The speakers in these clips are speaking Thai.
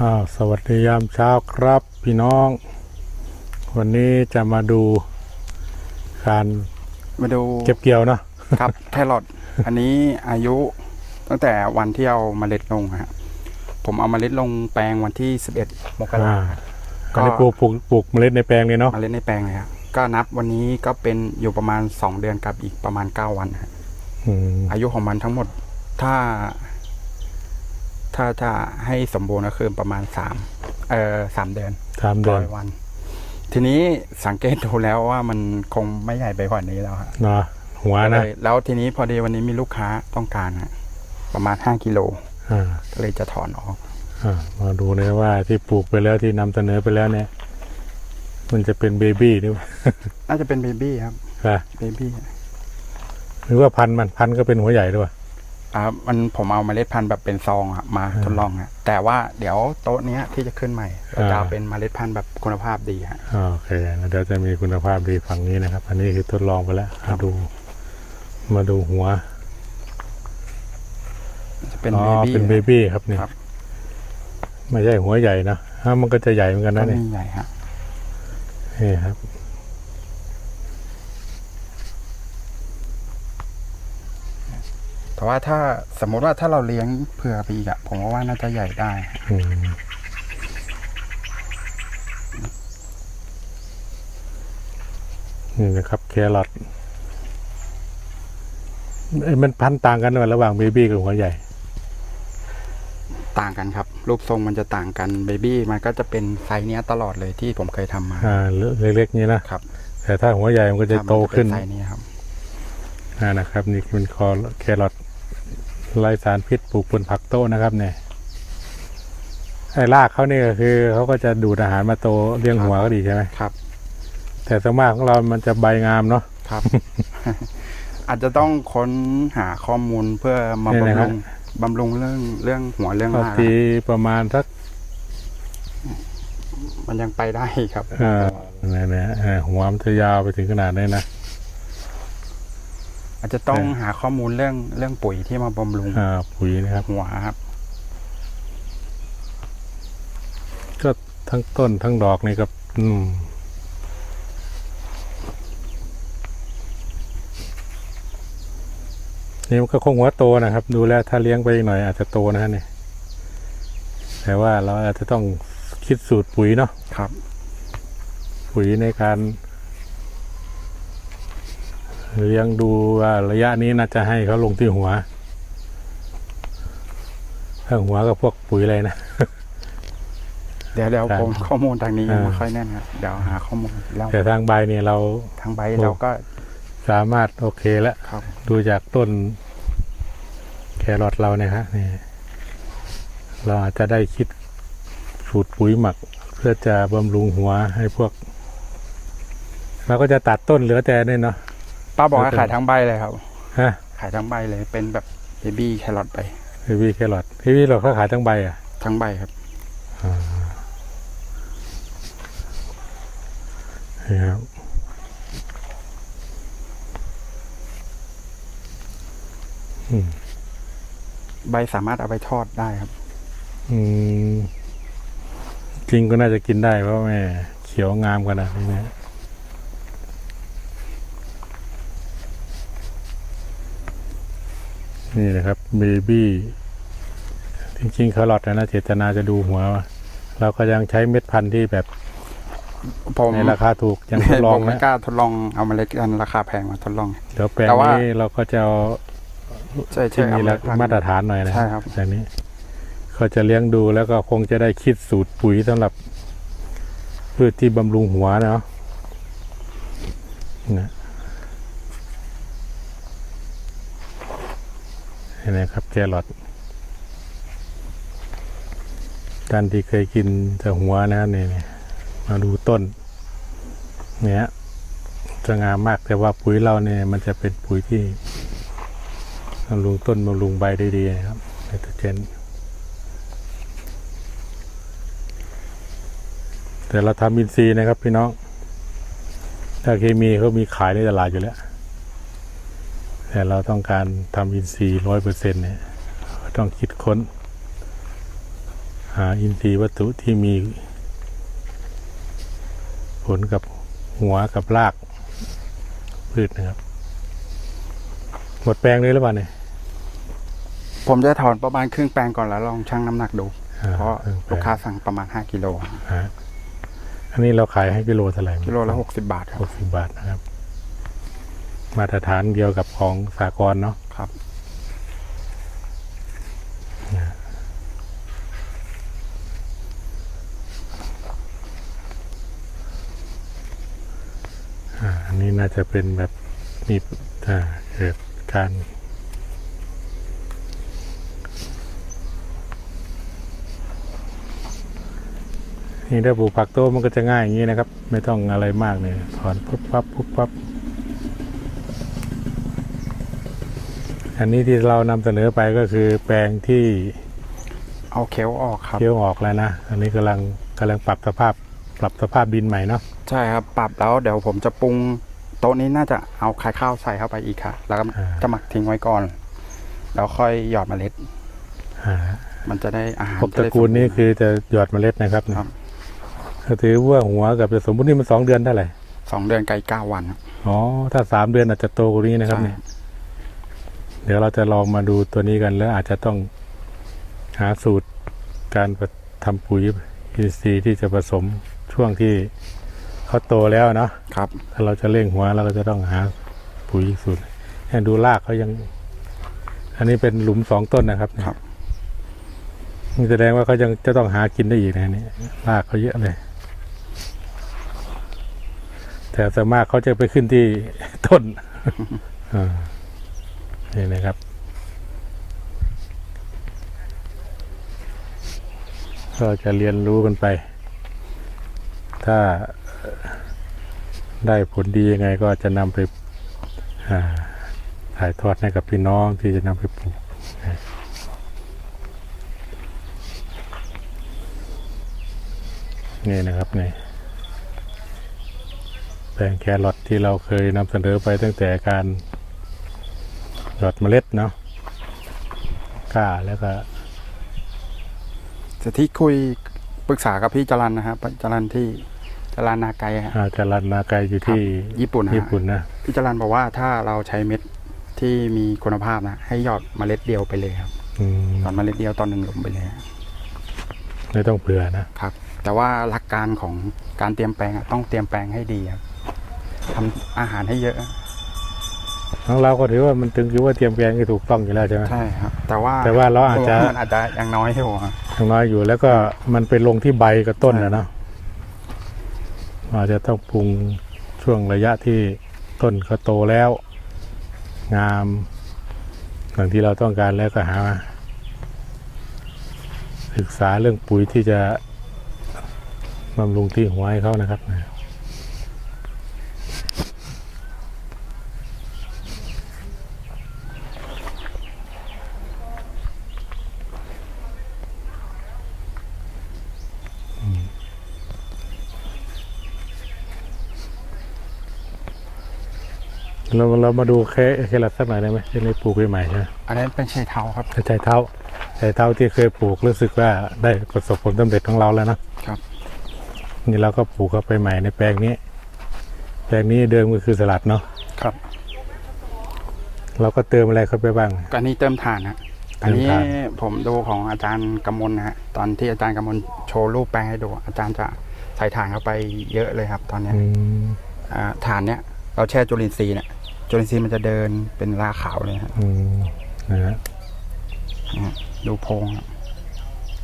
อ้าวสวัสดียามเช้าครับพี่น้อง วันนี้จะมาดูการมาดูเก็บเกี่ยวเนาะครับ แครอทอันนี้อายุตั้งแต่วันที่เอาเมล็ดลงฮะผมเอาเมล็ดลงแปลงวันที่ 11มกราอ่าคมอันนี้ปลูกปลูกปลูกเมล็ดในแปลงเลยเนาะเมล็ดในแปลงเลยครับก็นับวันนี้ก็เป็นอยู่ประมาณ 2 เดือนกับอีกประมาณ 9 วันฮะอืมอายุของมันทั้งหมดถ้า ถ้าถ้าให้สมบูรณ์ก็คือประมาณ3เอ่อสามเดือนสามเดือร้นอยวัน ทีนี้สังเกตดูแล้วว่ามันคงไม่ใหญ่ไปกว่านี้แล้วฮะเนาะหัวก็นะเลยแล้วทีนี้พอดีวันนี้มีลูกค้าต้องการฮะประมาณ5กิโลอ่าก็เลยจะถอนออก อ่ามาดูนะว่าที่ปลูกไปแล้วที่นำเสนอไปแล้วเนี่ย มันจะเป็นเบบี้หรือเปล่าน่าจะเป็นเบบี้ครับอะเบบี้ หรือว่าพันธุ์มันพันธุ์ก็เป็นหัวใหญ่ด้วย อ่ามันผมเอาเมล็ดพันธุ์แบบเป็นซองอะมาอ่าทดลองฮะแต่ว่าเดี๋ยวโต๊ะเนี้ยที่จะขึ้นใหม่ก็จะอ่าเอาเป็นเมล็ดพันธุ์แบบคุณภาพดีฮะอ่าโอเคแล้วเดี๋ยวจะมีคุณภาพดีฝั่งนี้นะครับ อันนี้คือทดลองไปแล้วครัมาบดู มาดูหัวจะเป็นอ๋อเบบี้ เป็นเบบี้ครับเนี่ยครับ ไม่ใช่หัวใหญ่นะอ่ามันก็จะใหญ่เหมือนกันก็นะเนี่ยมีใหญ่ฮะ นี่ครับ แต่ว่าถ้าสมมติว่าถ้าเราเลี้ยงเผื่อไปอีกอะผมว่าน่าจะใหญ่ได้ อืมนี่นะครับ แครอทเอ้ยมันพันธุ์ต่างกันด้วยระหว่างเบบี้กับหัวใหญ่ ต่างกันครับ รูปทรงมันจะต่างกันเบบี้มันก็จะเป็นไซส์เนี้ยตลอดเลยที่ผมเคยทำมาอ่าเล็กๆนี้นะครับแต่ถ้าหัวใหญ่มันก็จะครับโตขึ้นมัจะเป็ไซส์นี้ครับ อ่านะครับ นี่เป็นคอแครอท ไร้สารพิษปลูกบนผักโตะนะครับเนี่ยไอ้รากเขานี่ก็คือเขาก็จะดูดอาหารมาโตเลี้ยงหัวก็ดีใช่ไหมครับ แต่สวนมากของเรามันจะใบงามเนาะครับ อาจจะต้องค้นหาข้อมูลเพื่อมานี่นะบำครัรุบงบำรุงเรื่องเรื่องหัวเรื่องก็รากทีประมาณสักมันยังไปได้ครับ เอ่อเนี่ยเนี่ยเอ่อหัวมันจะยาวไปถึงขนาดนี้นะ อาจจะต้องเออหาข้อมูลเรื่องเรื่องปุ๋ยที่มาบำรุงอ่าปุ๋ยนะครับหัวครับ ก็ทั้งต้นทั้งดอกนี่ก็อืมนี่มันก็คงหัวโตนะครับ ดูแล้วถ้าเลี้ยงไปอีกหน่อยอาจจะโตนะฮะเนี่ยแต่ว่าเราอาจจะต้องคิดสูตรปุ๋ยเนาะครับ ปุ๋ยในการ เลี้ยงดูว่าระยะนี้น่าจะให้เขาลงที่หัวถ้าหัวก็พวกปุ๋ยอะไรนะ เดี๋ยวเดี๋ยวครับผมข้อมูลทางนี้ยังไม่อ่าค่อยแน่นครับเดี๋ยวหาข้อมูลแล้วแต่ทางใบเนี่ยเราทางใบโอ้เราก็สามารถโอเคแล้วครับดูจากต้นแครอทเราเนี่ยฮะนี่เราอาจจะได้คิดสูตรปุ๋ยหมัก เพื่อจะบำรุงหัวให้พวกเราก็จะตัดต้นเหลือแต่เนี่ยเนาะ ป้าบอกว่าแล้วแต่ขายทั้งใบเลยครับ ฮะขายทั้งใบเลย เป็นแบบเบบี้แครอทไปพีวีแครอทพีวีเราเขาขายทั้งใบอะทั้งใบครับนี่ครับอืมใบสามารถเอาไปทอดได้ครับ อืมจริงก็น่าจะกินได้เพราะแม่เขียวงามขนาดนี้นะ นี่นะครับเบบี้จริงๆแครอทนะนะเจตนาจะดูหัวว่าเราก็ยังใช้เม็ดพันธุ์ที่แบบผมในราคาถูกยังทดลองผมไม่นะกล้าทดลองเอาเมล็ดกันราคาแพงมาทดลอง เดี๋ยวแปลงแต่ว่า นี้เราก็จะเอาใช่ที่ใช่มีเอราเล็ดพันธุ์มาตรฐานหน่อยนะใช่ครับ แต่นี้เขาจะเลี้ยงดูแล้วก็คงจะได้คิดสูตรปุ๋ยสำหรับพืชที่บำรุงหัวเนาะนะ เห็นไหมครับแครอทท่านที่เคยกินแต่หัวนะนี่นี่มาดูต้น เนี่ยจะงามมากแต่ว่าปุ๋ยเราเนี่ย มันจะเป็นปุ๋ยที่บำรุงต้นบำรุงใบได้ดีนะครับไนโตรเจนแต่เราทำอินทรีย์นะครับพี่น้องถ้าเคมีเขามีขายในตลาดอยู่แล้ว แต่เราต้องการทำอินทรีย์ร้อยเปอร์เซ็นต์เนี่ยเราต้องคิดค้นหหาอินทรีย์วัตถุที่มี ผลกับหัวกับรากพืชนะครับ หมดแปลงเลยหรือเปล่าเนี่ยผมจะถอนประมาณครึ่งแปลงก่อนแล้วลองชั่งน้ำหนักดูอ่เพราะครื่องแปลงลูกค้าสั่งประมาณ 5 กิโลฮะอันนี้เราขายให้กิโลเท่าไหร่กิโลละ 60 บาทครัหบกสิบบาทนะครับ มาตรฐานเดียวกับของสากลเนาะครับอ่าอันนี้น่าจะเป็นแบบมีอ่าเกิดการนี่ถ้าปลูกผักโต้มันก็จะง่ายอย่างนี้นะครับ ไม่ต้องอะไรมากเลยถอนปุ๊บปั๊บปุ๊บปั๊บ อันนี้ที่เรานำเสนอไปก็คือแปลงที่เอาเคลออกครับ เคี้ยวออกแล้วนะ อันนี้กำลังกำลังปรับสภาพปรับสภาพดินใหม่เนาะ ใช่ครับ ปรับแล้วเดี๋ยวผมจะปรุงโต๊ะนี้น่าจะเอาไข่ข้าวใส่เข้าไปอีกค่ะ แล้วก็อ่า จะหมักทิ้งไว้ก่อน แล้วค่อยหยอดเมล็ด อ่ามันจะได้อาหารครบตระกูลนี้คือจะหยอดเมล็ดนะครับครับก็ถือว่าหัวกับสมมตินี่มันสองเดือนเท่าไหร่ สองเดือนไกลเก้าวันครับอ๋อ ถ้าสามเดือนอาจจะโตกว่านี้นะครับใช่เนี่ย เดี๋ยวเราจะลองมาดูตัวนี้กันแล้วอาจจะต้องหาสูตรการทำปุ๋ยอินทรีย์ที่จะผสมช่วงที่เขาโตแล้วเนาะครับ ถ้าเราจะเร่งหัวเราก็จะต้องหาปุ๋ยอีกสูตรให้ดูรากเขายัง อันนี้เป็นหลุมสองต้นนะครับครับนี่แสดงว่าเขายังจะต้องหากินได้อีกนะนี่รากเขาเยอะเลย แต่ส่วนมากเขาจะไปขึ้นที่ต้นอ่า นี่นะครับก็จะเรียนรู้กันไป ถ้าได้ผลดียังไงก็จะนำไปถ่ายทอดให้กับพี่น้องที่จะนำไปปลูกนี่นะครับนี่แปลงแครอทที่เราเคยนำเสนอไปตั้งแต่การ หยอดเมล็ดเนาะกล้าแล้วก็จะที่คุยปรึกษากับพี่จรันนะครับจรันที่จรันนาไกฮะ อาจารย์นาไกอยู่ที่ญี่ปุ่นนะญี่ฮะปุ่นนะ พี่จรันบอกว่าถ้าเราใช้เม็ดที่มีคุณภาพนะ ให้หยอดเมล็ดเดียวไปเลยครับอืมหยอดเมล็ดเดียวตอนหนึ่งหลุมไปเลยฮะไม่ต้องเผื่อนะ ครับ แต่ว่าหลักการของการเตรียมแปลงอะต้องเตรียมแปลงให้ดีครับทำอาหารให้เยอะ ของเราก็ถือว่ามันถึงถือว่าเตรียมแกงที่ถูกต้องอยู่แล้วใช่ไหมใช่ครับแต่ว่าแต่ว่าเราอาจจะมันอาจจะยังน้อยอยู่ครับอย่างน้อยอยู่แล้วก็มันไปลงที่ใบกับต้นนะเนาะอาจจะต้องปรุงช่วงระยะที่ต้นเขาโตแล้ว งามอย่างที่เราต้องการแล้วก็หามาศึกษาเรื่องปุ๋ยที่จะบำรุงที่หัวให้เขานะครับ เราเรามาดูเคเคลัดสักหน่อยได้ไหมที่เราปลูกใหม่ๆใช่ไหมอันนั้นเป็นชายเท้าครับใจเท้าใจเท้าที่เคยปลูกรู้สึกว่าได้ประสบผลสำเร็จของเราแล้วนะครับ นี่เราก็ปลูกเข้าไปใหม่ในแปลงนี้ แปลงนี้เดิมก็คือสลัดเนาะครับ เราก็เติมอะไรเข้าไปบ้างก็อันนี้เติมถ่านฮะเติมอันนี้ถ่านผมดูของอาจารย์กำมลนะฮะตอนที่อาจารย์กำมลโชว์รูปแปลงให้ดู อาจารย์จะใส่ถ่านเข้าไปเยอะเลยครับ ตอนเนี้ยอืมอ่าถ่านเนี้ยเราแช่จุลินทรีย์เนี่ย จุลินทรีย์มันจะเดินเป็นราขาวเลยครับอืมนะฮะเนี่ยดูโพรงครับ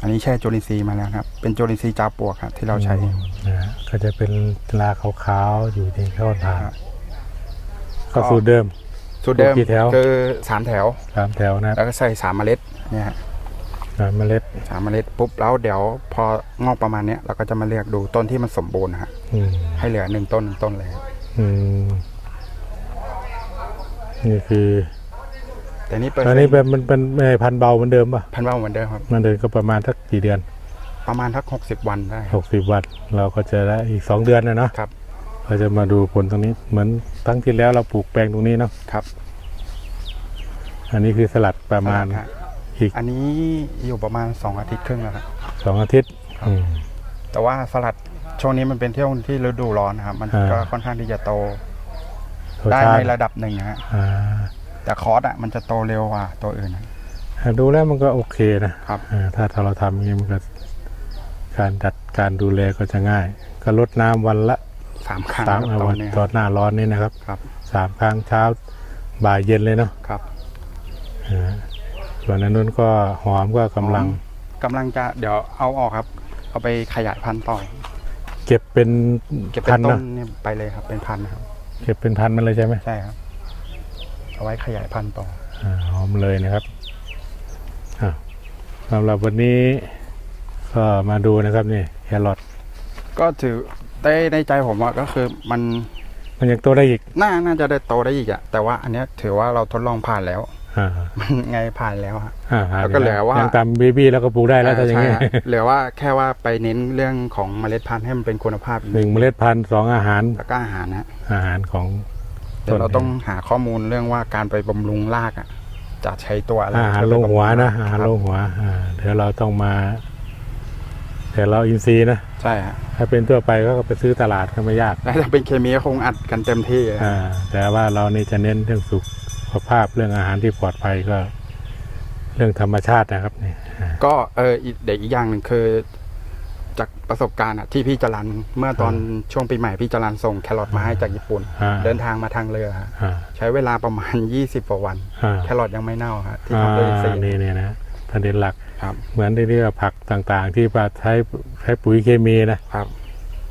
อันนี้แช่จุลินทรีย์มาแล้วครับ เป็นจุลินทรีย์จาปลวกครับที่เราใช้นะฮะก็จะเป็นลาขาวๆอยู่ในข้าวทานครับก็สูตรเดิม สูตรเดิมกี่แถว คือสามแถว สามแถวนะครับแล้วก็ใส่สามเมล็ดเนี่ยฮะสามเมล็ดสามเมล็ดปุ๊บแล้วเดี๋ยวพองอกประมาณเนี้ยเราก็จะมาเลือกดูต้นที่มันสมบูรณ์นะฮะอืมให้เหลือหนึ่งต้นหนึ่งต้นเลยครับอืม นี่คือแต่นี่เปิดอันนี้เป็นมันเป็นไม่พันธุ์เบาเหมือนเดิมป่ะพันว่าเหมือนเดิมครับมันเดินก็ประมาณสักกี่เดือน ประมาณทักหกสิบวันได้คหรับกสิบวันเราก็จะได้อีกสองเดือนนะเนาะครับเราจะมาดูผลตรงนี้เหมือนตั้งที่แล้วเราปลูกแปลงตรงนี้เนาะครับ อันนี้คือสลัดประมาณฮะอีกอันนี้อยู่ประมาณสองอาทิตย์ครึ่งแล้วครับสองอาทิตย์อืมแต่ว่าสลัดช่วงนี้มันเป็นเที่ยวที่ฤดูร้อนนะครับ มันอ่าก็ค่อนข้างที่จะโตโท ได้ชาในติระดับหนึ่งนะฮะอ่าแต่คอร์สอะมันจะโตเร็วกว่าตัวอื่นนะดูแล้วมันก็โอเคนะครับอ่าถ้าถ้าเราทำอย่างนี้มันก็การจัดการดูแลก็จะง่าย ก็ลดน้ำวันละสามครั้งสามครับตอวันนนี้ตอนหน้าร้อนนี่นะครับครับสามครั้งเช้าบ่ายเย็นเลยเนาะครับอ่าส่วนอันนู้นก็หอมก็กำลังกำลังจะเดี๋ยวเอาออกครับ เอาไปขยายพันธุ์ต่อ เก็บเป็นเก็บเป็พันนต้นะนเนี่ยไปเลยครับเป็นพันธุ์ครับ เก็บเป็นพันมันเลยใช่ไหมใช่ครับ เอาไว้ขยายพันธุ์ต่ออ่าหอมเลยนะครับอ่าสำหรับวันนี้ก็มาดูนะครับนี่แครอทก็ถือได้ในใจผมว่าก็คือมันมันยังโตได้อีก น่าน่าจะได้โตได้อีกอะแต่ว่าอันเนี้ยถือว่าเราทดลองผ่านแล้วอ่า มันไงผ่านแล้วฮะอ่าหาแล้วก็เหลือว่ายังตามเบบี้แล้วก็ปลูกได้แล้วถ้าอย่างใช่นี้ฮะเหลือว่าแค่ว่าไปเน้นเรื่องของเมล็ดพันธุ์ให้มันเป็นคุณภาพหนึ่งเมล็ดพันธุ์สองอาหารแล้วก็อาหารนะอาหารของเดี๋ยวเราต้นต้องหาข้อมูลเรื่องว่าการไปบำรุงรากอะจะใช้ตัวอะไรอาหารลงหัวนะอาหารลงหัวอ่าเดี๋ยวเราต้องมาแต่เราอินทรีย์นะใช่ฮะถ้าเป็นทั่วไปก็ไปซื้อตลาดก็ไม่ยากแล้วถ้าเป็นเคมีก็คงอัดกันเต็มที่อะอ่าแต่ว่าเรานี่จะเน้นเรื่องสุข ภาพเรื่องอาหารที่ปลอดภัยก็ เรื่องธรรมชาตินะครับนี่อ่าก็เอออีกเด็กอีกอย่างหนึ่งคือจากประสบการณ์อะที่พี่จรันเมื่อตอนช่วงปีใหม่พี่จรันส่งแครอทมาให้จากญี่ปุ่นอ่าเดินทางมาทางเรือฮะอ่าใช้เวลาประมาณ 20กว่าวันอ่าแครอทยังไม่เน่าฮะที่อ่าทำด้วยอินทรีย์นี่เนี่ยนะประเด็นหลักครับเหมือนที่เรียกว่าผักต่างๆ ที่มาใช้ใช้ปุ๋ยเคมีนะครับ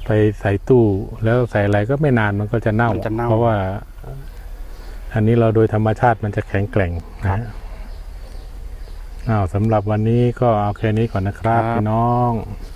ไปใส่ตู้แล้วใส่อะไรก็ไม่นานมันก็จะเน่ามันจะเน่าเพราะว่า อันนี้เราโดยธรรมชาติมันจะแข็งแกร่งครันะบฮะอ้าวสำหรับวันนี้ก็เอาแค่นี้ก่อนนะครับครับพี่น้องค